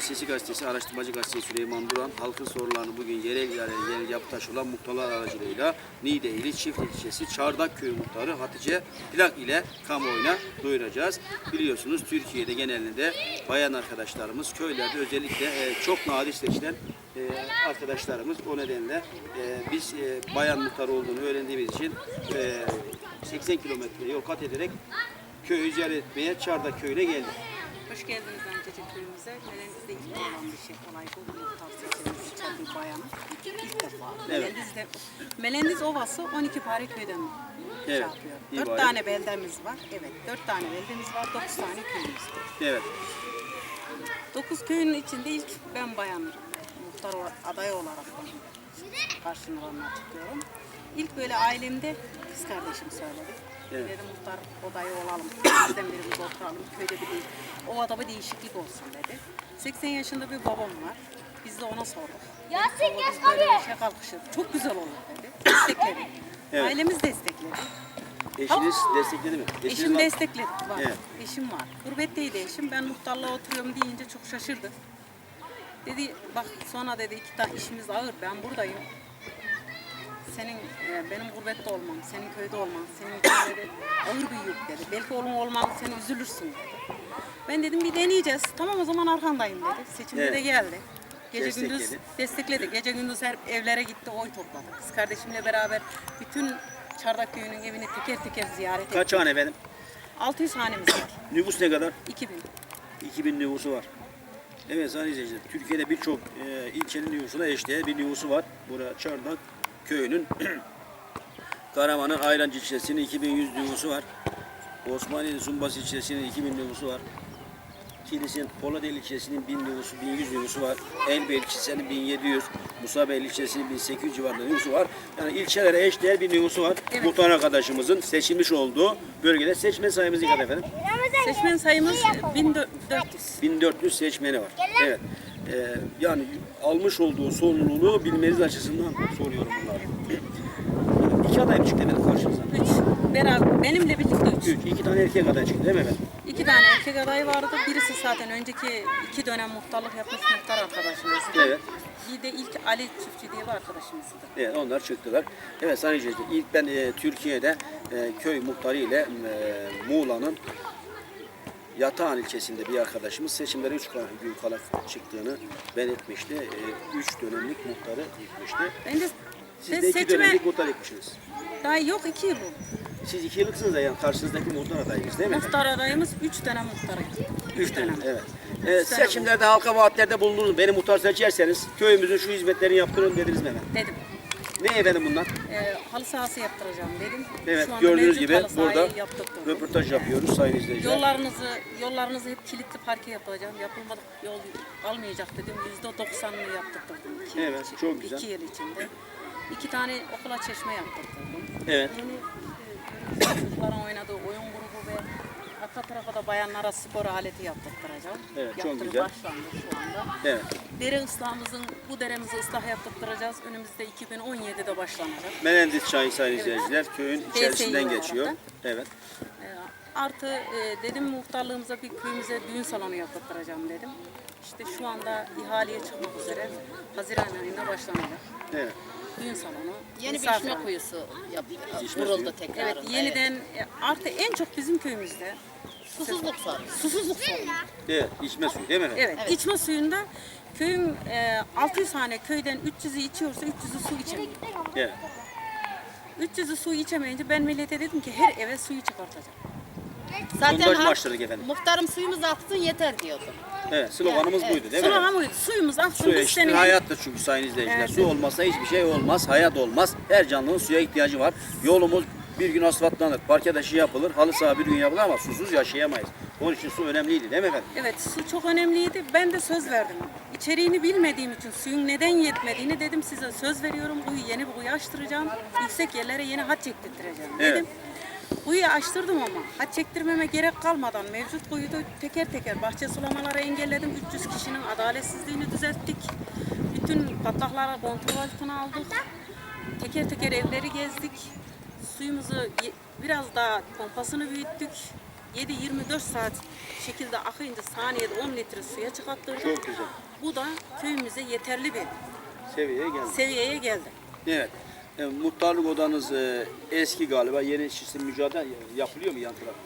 Sesi Gazetesi, Araştırmacı Gazetesi Süleyman Duran, halkın sorularını bugün yerel yere yeni yapı taşı olan muhtarlar aracılığıyla Niğde ili Çift ilçesi Çardak Köyü Muhtarı Hatice Plak ile kamuoyuna duyuracağız. Biliyorsunuz Türkiye'de genelinde bayan arkadaşlarımız köylerde özellikle e, çok nadir seçilen e, arkadaşlarımız. O nedenle e, biz e, bayan muhtar olduğunu öğrendiğimiz için e, 80 kilometre yol kat ederek köyü ziyaret etmeye Çardak Köyü'ne geldik. Hoş geldiniz köyümüze. Meleniz'de ilk olan bir şey. Olay bu. Muhtar seçilmiş bir bayanı. İlk defa. Evet. Melendiz'de, Melendiz Ovası 12 pare köyden şey Evet, yapıyor. iyi 4 bari. tane beldemiz var. Evet 4 tane beldemiz var. 9 tane köyümüz var. Evet. 9 köyün içinde ilk ben bayan muhtar ola- adayı olarak karşılarına çıkıyorum. İlk böyle ailemde kız kardeşim söyledi. Evet. Dedi muhtar adayı olalım. Bizden birimiz oturalım. Köyde bir değil. O adama değişiklik olsun dedi. 80 yaşında bir babam var. Biz de ona sorduk. Yasin böyle tabii. işe kalkışır. Çok güzel olur dedi. Destekledi. Evet. Ailemiz destekledi. Eşiniz destekledi mi? Eşiniz Eşim var- destekledi. Var. Evet. Eşim var. Gurbetteydi eşim. Ben muhtarlığa oturuyorum deyince çok şaşırdı. Dedi bak sonra dedi iki tane işimiz ağır. Ben buradayım. Senin e, benim gurbette olmam, senin köyde olman, senin dedi, ağır bir yük dedi. Belki oğlum olmaz, sen üzülürsün dedi. Ben dedim bir deneyeceğiz. Tamam o zaman arkandayım dedi. Seçimde Evet. de geldi. Gece Destekledi. gündüz destekledi. Gece gündüz her evlere gitti, oy topladı. Kız kardeşimle beraber bütün Çardak Köyü'nün evini teker teker ziyaret ettik. Kaç hane efendim? 600 hanemiz var. Nüfus ne kadar? 2000. 2000 nüfusu var. Evet sayın izleyiciler, Türkiye'de birçok e, ilçenin nüfusuna eşdeğer bir nüfusu var. Burada Çardak köyünün Karaman'ın Ayrancı ilçesinin 2100 nüfusu var. Osmaniye'nin Zumbas ilçesinin 2000 nüfusu var. Kilis'in Poladeli ilçesinin 1000 nüfusu, 1100 nüfusu var. Elbey ilçesinin 1700, Musabel ilçesinin 1800 civarında nüfusu var. Yani ilçelere eşdeğer bir nüfusu var. Evet. Muhtar arkadaşımızın seçilmiş olduğu bölgede seçmen sayımız ne kadar efendim? Seçmen sayımız 1400. 1400 seçmeni var. Evet. Ee, yani almış olduğu sorumluluğu bilmeniz açısından soruyorum bunları. İki aday mı çıktı efendim karşınıza? 3. Beraber benimle birlikte 3. Üç. İki tane erkek aday çıktı değil mi efendim? İki tane erkek aday vardı. Birisi zaten önceki iki dönem muhtarlık yapmış muhtar arkadaşımızdı. Evet. Bir de ilk Ali Çiftçi diye bir arkadaşımızdı. Evet onlar çıktılar. Evet sayın ilk ben e, Türkiye'de e, köy muhtarı ile e, Muğla'nın Yatağan ilçesinde bir arkadaşımız seçimlere 3 gün kala çıktığını belirtmişti. 3 dönemlik muhtarı yıkmıştı. Ben de Siz ben de 2 seçime dönemlik muhtar yıkmışsınız. daha yok iki yıl oldu. Siz 2 yıllıksınız da yani karşınızdaki muhtar adayınız değil mi? Muhtar adayımız üç dönem muhtarıydı. Üç dönem. Evet. Ee, Üç dönem. seçimlerde halka vaatlerde bulundunuz. Beni muhtar seçerseniz köyümüzün şu hizmetlerini yaptırın dediniz mi? Dedim. Ne efendim bunlar? Ee, halı sahası yaptıracağım dedim. Evet Şu anda gördüğünüz mevcut gibi halı sahayı burada yaptırttım. röportaj yapıyoruz sayın izleyiciler. Yollarınızı, yollarınızı hep kilitli parke yapacağım. Yapılmadık yol almayacak dedim. Yüzde doksanını yaptırttırdım. Iki Evet, yıl, çok güzel. İki yıl içinde. İki tane okula çeşme yaptırttırdım. Evet. Yeni e, çocukların oynadığı arka tarafa da bayanlara spor aleti yaptırtacağım. Evet, çok güzel. başlandı şu anda. Evet. Dere ıslahımızın, bu deremizi ıslah yaptıracağız. Önümüzde 2017'de başlanacak. Menendiz Çayı sayın izleyiciler köyün içerisinden olarak geçiyor. da. Evet. Ee, Artı e, dedim muhtarlığımıza bir köyümüze düğün salonu yaptıracağım dedim. İşte şu anda ihaleye çıkmak üzere Haziran ayında başlanacak. Evet. Düğün salonu. Yeni bir misafir- içme kuyusu yap, vuruldu tekrar. Evet yeniden e, artı en çok bizim köyümüzde Susuzluk sorunu. susuzluk sorunu. Evet. İçme suyu değil mi efendim? Evet, içme suyunda köyün e, 600 tane köyden 300'ü içiyorsa 300'ü su içemiyor. Evet. 300'ü su içemeyince ben millete dedim ki her eve suyu çıkartacağım. Zaten Sondaj halk, başladık efendim. muhtarım suyumuz aksın yeter diyordu. Evet. Sloganımız Evet, buydu değil mi? Efendim? buydu suyumuz aksın Su biz eşittir senin hayattır çünkü sayın izleyiciler. Evet. Su olmazsa hiçbir şey olmaz, hayat olmaz. Her canlının suya ihtiyacı var. Yolumuz bir gün asfaltlanır, parke taşı yapılır, halı saha bir gün yapılır ama susuz yaşayamayız. Onun için su önemliydi değil mi efendim? Evet su çok önemliydi. Ben de söz verdim. İçeriğini bilmediğim için suyun neden yetmediğini dedim size söz veriyorum. Kuyu yeni bir kuyu açtıracağım. Yüksek yerlere yeni hat çektirttireceğim Evet. dedim. Kuyu açtırdım ama hat çektirmeme gerek kalmadan mevcut kuyuda teker teker bahçe sulamaları engelledim. 300 kişinin adaletsizliğini düzelttik. Bütün patlaklara kontrol altına aldık. Teker teker evleri gezdik. Suyumuzu biraz daha pompasını büyüttük. 7-24 saat şekilde akınca saniyede 10 litre suya çıkarttırdık. Çok güzel. Bu da köyümüze yeterli bir Seviyeye geldi. seviyeye geldi. Evet. E, muhtarlık odanız e, eski galiba. Yeni sistem mücadele yapılıyor mu yan tarafta?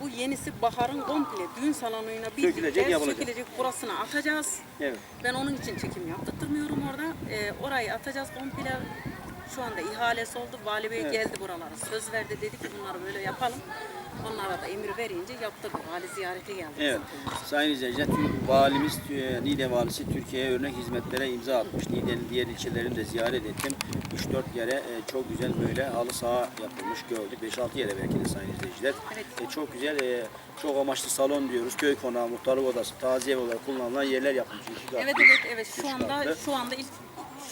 Bu yenisi baharın komple düğün salonuyla Sökülecek, birlikte yapılacak. sökülecek. Burasını atacağız. Evet. Ben onun için çekim yaptırtmıyorum orada. Ee, orayı atacağız komple. Şu anda ihalesi oldu. Vali Bey Evet. geldi buralara. Söz verdi dedi ki bunları böyle yapalım. Onlara da emir verince yaptırdık. Vali ziyarete geldi. Evet. Sayın izleyiciler, Türk valimiz, e, Niğde valisi Türkiye'ye örnek hizmetlere imza atmış. Niğde'nin diğer ilçelerini de ziyaret ettim. 3-4 yere e, çok güzel böyle halı saha yapılmış gördük. 5-6 yere belki de sayın izleyiciler. Evet. E, çok güzel, e, çok amaçlı salon diyoruz. Köy konağı, muhtarlık odası, taziye olarak kullanılan yerler yapılmış. İki katlı, Evet evet evet. üç Şu anda katlı. şu anda ilk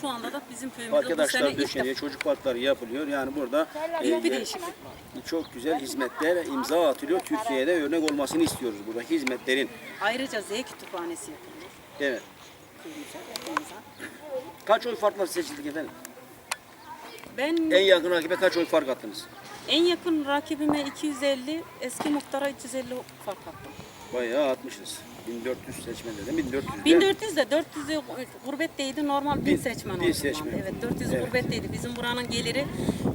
şu anda da bizim köyümüzde bu sene Arkadaşlar döşeniyor, çocuk parkları yapılıyor. Yani burada e, bir değişiklik çok güzel hizmetler imza atılıyor. Türkiye'de örnek olmasını istiyoruz buradaki hizmetlerin. Ayrıca Z kütüphanesi yapılıyor. Evet. köyümüze, köyümüze. Kaç oy farkla seçildik efendim? Ben En yakın rakibe kaç oy fark attınız? en yakın rakibime 250, eski muhtara 350 fark attım. Bayağı atmışız. 1400 seçmenlerden 1400. de- 1400 de 400 de gurbetteydi normal 1000 Bin- seçmen oldu. seçmen. Evet 400 Evet. gurbetteydi. Bizim buranın geliri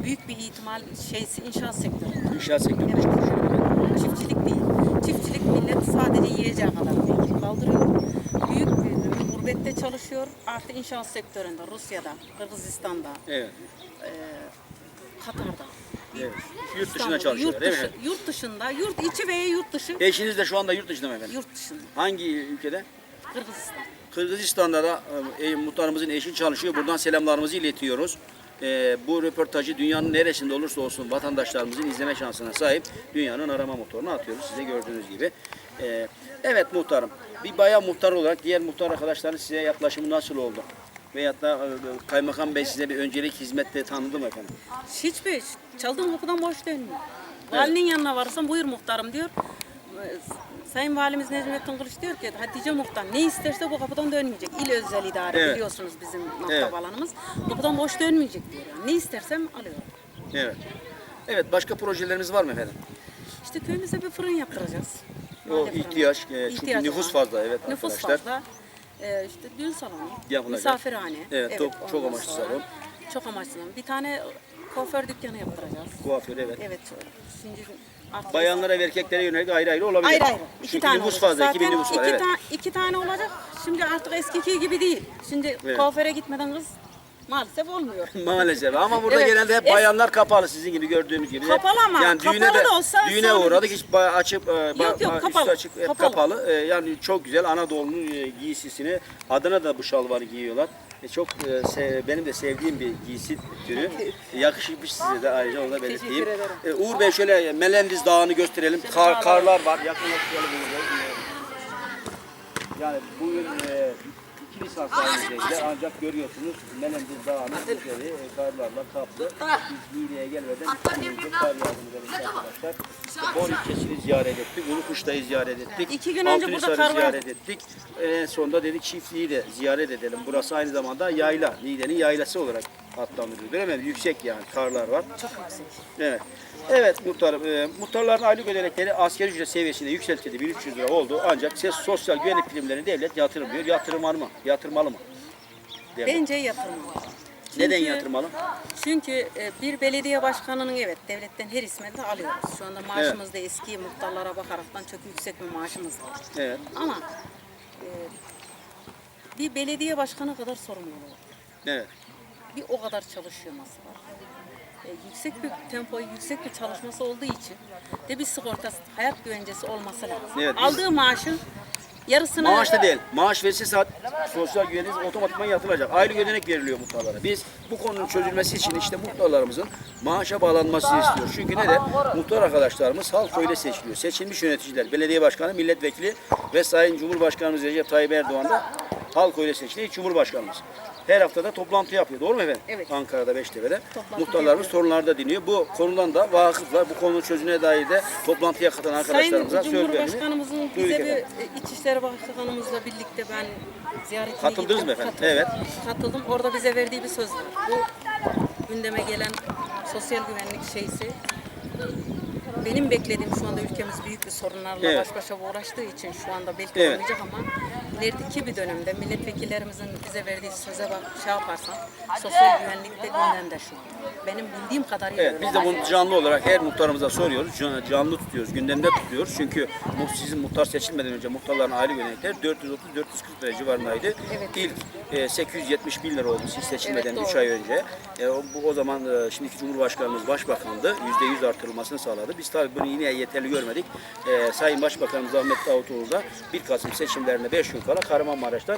büyük bir ihtimal şeysi inşaat sektörü. İnşaat sektörü. Evet. Çiftçilik değil. Çiftçilik millet sadece yiyeceği kadar belki kaldırıyor. Büyük bir gurbette çalışıyor. Artı inşaat sektöründe Rusya'da, Kırgızistan'da, Evet. Katar'da. Evet. Yurt dışına İstanbul'da, çalışıyor yurt değil dışı, mi? Yurt dışında, yurt içi veya yurt dışı. Eşiniz de şu anda yurt dışında mı efendim? Yurt dışında. Hangi ülkede? Kırgızistan. Kırgızistan'da da e, muhtarımızın eşi çalışıyor. Buradan selamlarımızı iletiyoruz. E, bu röportajı dünyanın neresinde olursa olsun vatandaşlarımızın izleme şansına sahip dünyanın arama motoruna atıyoruz size gördüğünüz gibi. E, evet muhtarım. Bir bayan muhtar olarak diğer muhtar arkadaşların size yaklaşımı nasıl oldu? Veyahut da e, kaymakam bey size bir öncelik hizmette tanıdı mı efendim? Hiçbir çaldığım kapıdan boş dönmüyor. Valinin yanına varırsam buyur muhtarım diyor. Ee, Sayın Valimiz Necmettin Kılıç diyor ki Hatice Muhtar ne isterse bu kapıdan dönmeyecek. İl özel idare Evet. biliyorsunuz bizim nokta Evet. alanımız. Kapıdan boş dönmeyecek diyor. Yani. Ne istersem alıyorum. Evet. Evet başka projelerimiz var mı efendim? İşte köyümüze bir fırın yaptıracağız. O ihtiyaç, e, çünkü İhtiyaç nüfus var. fazla, evet Nüfus arkadaşlar. fazla. Ee, işte düğün salonu, Yapılacak. misafirhane. Evet, çok- çok ondan amaçlı sonra salon. Çok amaçlı salon. Bir tane kuaför dükkanı yaptıracağız. Kuaför evet. Evet. Şimdi artık- Bayanlara ve erkeklere yönelik ayrı ayrı olabilir. Ayrı ayrı. İki Çünkü tane nüfus olacak. fazla, 2000 Zaten nüfus var. iki, Evet. ta- iki tane olacak. Şimdi artık eskiki gibi değil. Şimdi Evet. kuaföre gitmeden kız maalesef olmuyor. Maalesef ama burada Evet. genelde hep Es- bayanlar kapalı sizin gibi gördüğümüz gibi. Kapalı ama yani düğüne kapalı de, da olsa düğüne uğradık hiç ba- açıp e, ba- Yok, yok, ba- kapalı. açık hep kapalı. Kapalı. E, yani çok güzel Anadolu'nun e, giysisini Adana da bu şalvarı giyiyorlar. E, çok e, se- benim de sevdiğim bir giysi türü. Yakışmış size de ayrıca onu da belirteyim. ederim. E, Uğur Bey şöyle Melendiz Dağı'nı gösterelim. Kar, karlar var. Yakınlaştıralım Uğur Bey. E, Yani bugün e, iki lisans sahibiyle ancak görüyorsunuz Melendiz Dağı'nın üzeri karlarla kaplı. Biz Niğde'ye gelmeden önce kar yağdığını verildi arkadaşlar. Bor ilçesini ziyaret ettik, Ulukuş'ta'yı ziyaret ettik. İki gün önce burada kar ziyaret ettik. En sonunda dedik çiftliği de ziyaret edelim. Burası aynı zamanda yayla, Niğde'nin yaylası olarak adlandırılıyor. Değil mi? Yüksek yani karlar var. Çok yüksek. Evet. Evet muhtarım. E, muhtarların aylık ödenekleri asgari ücret seviyesinde yükseltildi. 1300 lira oldu. Ancak ses sosyal güvenlik primlerini devlet yatırmıyor. Yatırmalı mı? Yatırmalı mı? Devlet. Bence yatırmalı. Neden Çünkü- yatırmalı? Çünkü e, bir belediye başkanının evet devletten her hizmeti alıyoruz. Şu anda maaşımız da eski muhtarlara bakaraktan çok yüksek bir maaşımız var. Evet. Ama e, bir belediye başkanı kadar sorumluluğu var. Evet. Bir o kadar çalışıyor mesela. E, yüksek bir tempo, yüksek bir çalışması olduğu için de bir sigortası, hayat güvencesi olması lazım. Evet, biz- Aldığı maaşın yarısını Maaş da değil. Maaş verirse saat sosyal güvenlik otomatikman yatılacak. Aylık ödenek veriliyor muhtarlara. Biz bu konunun çözülmesi için işte muhtarlarımızın maaşa bağlanmasını istiyoruz. Çünkü ne de muhtar arkadaşlarımız halk oyla seçiliyor. Seçilmiş yöneticiler, belediye başkanı, milletvekili ve Sayın Cumhurbaşkanımız Recep Tayyip Erdoğan da halk seçiliyor. İlk Cumhurbaşkanımız. Her haftada toplantı yapıyor. Doğru mu efendim? Evet. Ankara'da, Beştepe'de. Toplantı Muhtarlarımız yapıyor. sorunları da dinliyor. Bu konudan da vakıflar. Bu konunun çözümüne dair de toplantıya katılan arkadaşlarımıza söz verdiğini Cumhurbaşkanımızın bize bir efendim. e, İçişleri Bakanımızla birlikte ben ziyaretine Katıldınız gittim. mı efendim? Katıldım. Evet. Katıldım. Orada bize verdiği bir söz var. Bu gündeme gelen sosyal güvenlik şeysi benim beklediğim şu anda ülkemiz büyük bir sorunlarla Evet. baş başa uğraştığı için şu anda belki Evet. olmayacak ama ilerideki bir dönemde milletvekillerimizin bize verdiği söze bak şey yaparsan sosyal güvenlik de gündemde şu. Benim bildiğim kadarıyla Evet, biz de bunu canlı olarak her muhtarımıza soruyoruz. Can- Canlı tutuyoruz, gündemde tutuyoruz. Çünkü mu- sizin muhtar seçilmeden önce muhtarların aylık yönelikleri 430-440 lira civarındaydı. İlk e, 870 bin lira oldu siz seçilmeden Evet, 3 doğru. ay önce. E, o, bu, o zaman e, şimdiki Cumhurbaşkanımız Başbakan'dı. %100 artırılmasını sağladı. Biz tabii bunu yine yeterli görmedik. E, Sayın Başbakanımız Ahmet Davutoğlu da 1 Kasım seçimlerine 5 gün kala Kahramanmaraş'tan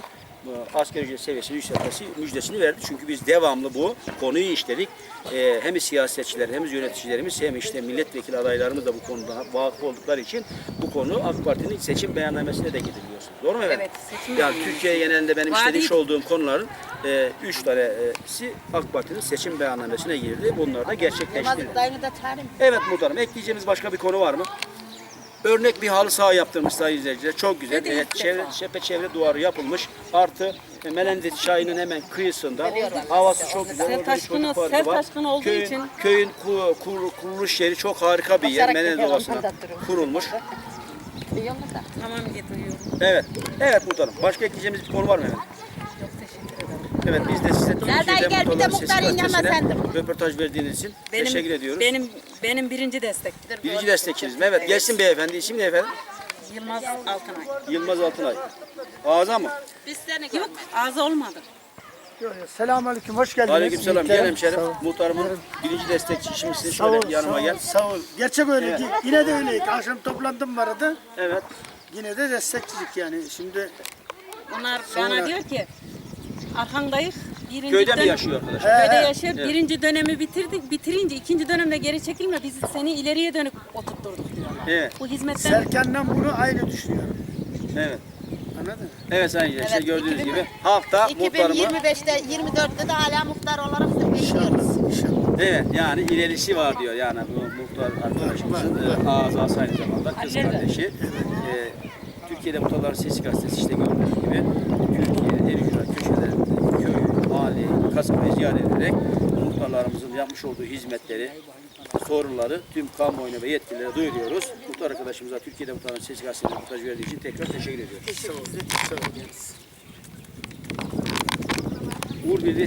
asgari ücret seviyesini yükseltmesi müjdesini verdi. Çünkü biz devamlı bu konuyu işledik. E, hem siyasetçiler hem yöneticilerimiz hem işte milletvekili adaylarımız da bu konuda vakıf oldukları için bu konu AK Parti'nin seçim beyannamesine de gidiliyorsunuz. Doğru mu efendim? Evet, Yani. Türkiye genelinde benim Vaadi- işlemiş olduğum konuların 3 tanesi AK Parti'nin seçim beyannamesine girdi. Bunlar da gerçekleşti. Evet muhtarım ekleyeceğimiz başka bir konu var mı? Örnek bir halı saha yaptırmış sayın izleyiciler. Çok güzel. Evet, çevre, çepeçevre duvarı yapılmış. Artı e, Melendez çayının hemen kıyısında. Havası çok güzel. Sel Orada bir taşkını- çocuk parkı var. olduğu köyün, için- Köyün ku- kur- kuruluş yeri çok harika bir yer. Koşarak Melendez gidiyorum, Ovası'na duruyorum. kurulmuş. Tamam getiriyorum. Evet. Evet muhtarım. Başka ekleyeceğimiz bir konu var mı efendim? Evet biz de size Gel dayı, gel, bir de Muhtarların Sesi muhtarın yanına Gazetesi'ne sen de. Röportaj verdiğiniz için Benim, teşekkür ediyoruz. Benim benim birinci destek. Birinci destekçiniz mi? Evet. Gelsin beyefendi. İsim ne efendim? Yılmaz Altınay. Yılmaz Altınay. Ağza mı? Biz seni Yok ağzı olmadı. Selamünaleyküm, hoş geldiniz. Aleykümselam. Gel hemşerim. Sağ ol. Muhtarımın birinci destekçi. Şimdi siz Sağ ol, şöyle yanıma sağ gel. sağ ol. Gerçek öyle. Evet. ki Yine de öyleydi. Akşam toplantım vardı. Evet. Yine de destekçilik yani. Şimdi Onlar Sonra- bana diyor ki arkandayız. Birinci Köyde mi dönem- yaşıyor arkadaşlar? Köyde yaşıyor. Birinci dönemi bitirdik. Bitirince ikinci dönemde geri çekilme. Biz seni ileriye dönük oturtturduk diyorlar. Evet. Bu hizmetten Serkan'dan bunu aynı düşünüyorum. Evet. Anladın mı? Evet sayın izleyiciler Evet, gördüğünüz 2000 gibi hafta muhtarımı 2025'te 24'te de hala muhtar olarak bekliyoruz. İnşallah. İnşallah. Evet yani ilerisi var diyor yani bu muhtar arkadaşımızın e, aynı zamanda kız kardeşi. E, Türkiye'de Muhtarların Sesi Gazetesi işte gördüğünüz gibi ücra köşelerinde köy, mahalle, kasabayı ziyaret ederek muhtarlarımızın yapmış olduğu hizmetleri, sorunları tüm kamuoyuna ve yetkililere duyuruyoruz. Muhtar arkadaşımıza Türkiye'de Muhtarların Sesi Gazetesi'ne muhtaç verdiği için tekrar teşekkür ediyoruz. Sağ ol. Uğur Birliği